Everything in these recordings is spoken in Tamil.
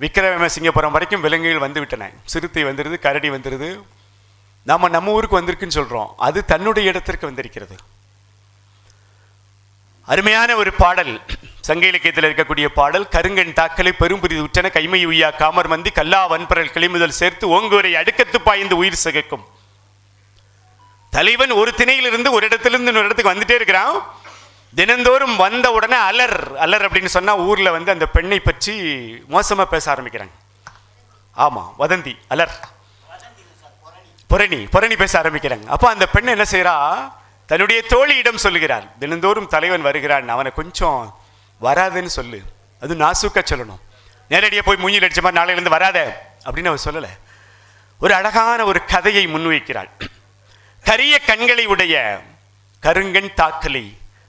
விக்ரமசிங்கபுரம் வரைக்கும் விலங்குகள் வந்து விட்டன சிறுத்தை வந்துடுது கரடி வந்துடுது நாம நம்ம ஊருக்கு வந்திருக்குன்னு சொல்றோம். அது தன்னுடைய இடத்திற்கு வந்திருக்கிறது. அருமையான ஒரு பாடல். சங்க இலக்கியத்தில் இருக்கக்கூடிய பாடல். கருங்கன் தாக்கலை பெரும்புரிது உற்றன கைமை உய்யா காமர் மந்தி கல்லா வன்பரல் கிளிமுதல் சேர்த்து ஓங்குவரை அடுக்கத்து பாய்ந்து உயிர் சிகைக்கும். தலைவன் ஒரு திணையிலிருந்து ஒரு இடத்திலிருந்து இன்னொரு இடத்துக்கு வந்துட்டே இருக்கிறான். தினந்தோறும் வந்த உடனே அலர் அலர் அப்படின்னு சொன்னா ஊர்ல வந்து அந்த பெண்ணை பற்றி மோசமா பேச ஆரம்பிக்கிறாங்க. ஆமா வதந்தி அலர். புரணி புரணி பேச ஆரம்பிக்கிறாங்க. அப்போ அந்த பெண் என்ன செய்கிறா தன்னுடைய தோழியிடம் சொல்லுகிறார் தினந்தோறும் தலைவன் வருகிறான் அவனை கொஞ்சம் வராதுன்னு சொல்லு. அது நாசுக்க சொல்லணும். நேரடியாக போய் மூஞ்சில் அடிச்ச மாதிரி நாளையிலேருந்து வராத அப்படின்னு அவன் சொல்லலை. ஒரு அழகான ஒரு கதையை முன்வைக்கிறாள். கரிய கண்களை உடைய கருங்கண் தாக்கலை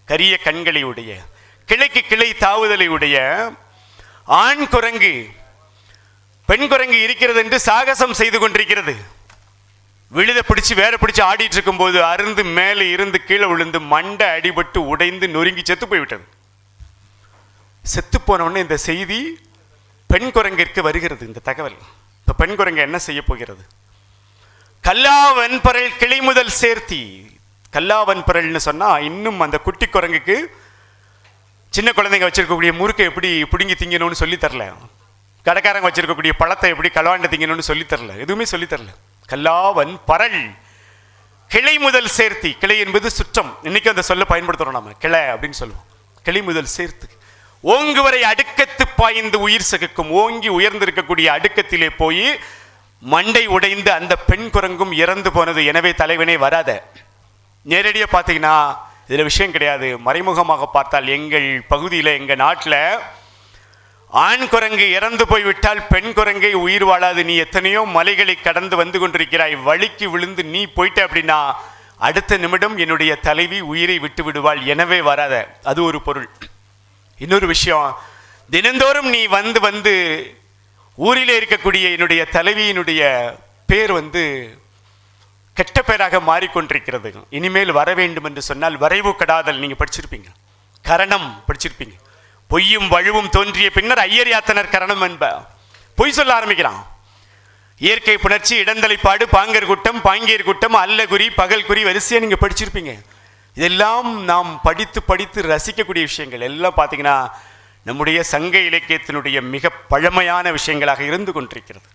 கரிய கண்களை உடைய கிளைக்கு கிளை தாவுதலை உடைய ஆண் குரங்கு பெண் குரங்கு இருக்கிறது என்று சாகசம் செய்து கொண்டிருக்கிறது. விழுத பிடிச்சு வேற பிடிச்சு ஆடிட்டு இருக்கும்போது அருந்து மேலே இருந்து கீழே விழுந்து மண்டை அடிபட்டு உடைந்து நொறுங்கி செத்து போய்விட்டது. செத்து போன உடனே இந்த செய்தி பெண் குரங்கிற்கு வருகிறது இந்த தகவல். இப்ப பெண் குரங்கு என்ன செய்ய போகிறது? கல்லா வெண்பரல் கிளை முதல் சேர்த்தி. கல்லாவன் பிறல்னு சொன்னால் இன்னும் அந்த குட்டி குரங்குக்கு சின்ன குழந்தைங்க வச்சுருக்கக்கூடிய முறுக்கை எப்படி பிடுங்கி திங்கணும்னு சொல்லி தரல. கடைக்காரங்க வச்சுருக்கக்கூடிய பழத்தை எப்படி களவாண்டு திங்கணும்னு சொல்லி தரல. எதுவுமே சொல்லி தரல. கல்லாவன் பரல். கிளை முதல் சேர்த்தி. கிளை என்பது சுற்றம். இன்னைக்கு அந்த சொல்ல பயன்படுத்துகிறோம் நம்ம கிளை அப்படின்னு சொல்லுவோம். கிளை முதல் சேர்த்து. ஓங்குவரை அடுக்கத்து பாய்ந்து உயிர் சகுக்கும். ஓங்கி உயர்ந்திருக்கக்கூடிய அடுக்கத்திலே போய் மண்டை உடைந்து அந்த பெண் குரங்கும் இறந்து போனது. எனவே தலைவனே வராத. நேரடியாக பார்த்தீங்கன்னா இதில் விஷயம் கிடையாது. மறைமுகமாக பார்த்தால் எங்கள் பகுதியில் எங்கள் நாட்டில் ஆண் குரங்கு இறந்து போய்விட்டால் பெண் குரங்கை உயிர் வாழாது. நீ எத்தனையோ மலைகளை கடந்து வந்து கொண்டிருக்கிறாய். வழிக்கு விழுந்து நீ போயிட்ட அப்படின்னா அடுத்த நிமிடம் என்னுடைய தலைவி உயிரை விட்டு விடுவாள். எனவே வராத. அது ஒரு பொருள். இன்னொரு விஷயம். தினந்தோறும் நீ வந்து வந்து ஊரிலே இருக்கக்கூடிய என்னுடைய தலைவியினுடைய பேர் வந்து கெட்ட பேராக மாறிக்கொண்டிருக்கிறது. இனிமேல் வர வேண்டும் என்று சொன்னால் வரைவு கடாதல் நீங்கள் படிச்சிருப்பீங்க. கரணம் படிச்சிருப்பீங்க. பொய்யும் வழுவும் தோன்றிய பின்னர் ஐயர் யாத்தனர் கரணம் என்ப பொய் சொல்ல ஆரம்பிக்கிறான் இயற்கை புணர்ச்சி இடந்தலைப்பாடு பாங்கர் குட்டம் பாங்கியர் குட்டம் அல்லகுறி பகல் குறி வரிசையாக நீங்கள் படிச்சிருப்பீங்க. இதெல்லாம் நாம் படித்து படித்து ரசிக்கக்கூடிய விஷயங்கள். எல்லாம் பார்த்தீங்கன்னா நம்முடைய சங்க இலக்கியத்தினுடைய மிக பழமையான விஷயங்களாக இருந்து கொண்டிருக்கிறது.